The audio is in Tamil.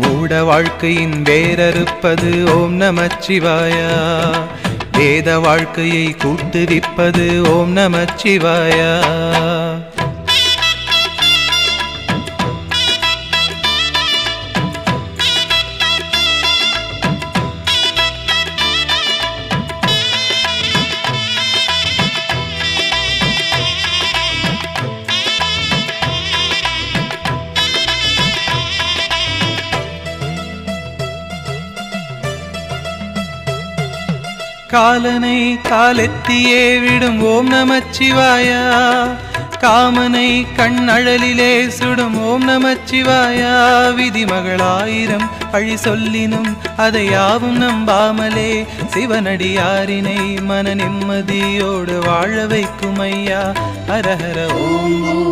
மூட வாழ்க்கையின் வேரறுப்பது ஓம் நமச்சிவாயா வேத வாழ்க்கையை கூட்டுவிப்பது ஓம் நமச்சிவாயா காலனை காலெத்தியே விடும் ஓம் நமச்சிவாயா காமனை கண்ணழலிலே சுடும் ஓம் நமச்சிவாயா விதிமகளாயிரம் அழி சொல்லினும் அதை யாவும் நம்பாமலே சிவனடியாரினை மன நிம்மதியோடு வாழ வைக்கும் ஐயா ஹரஹர ஓம் ஓம்.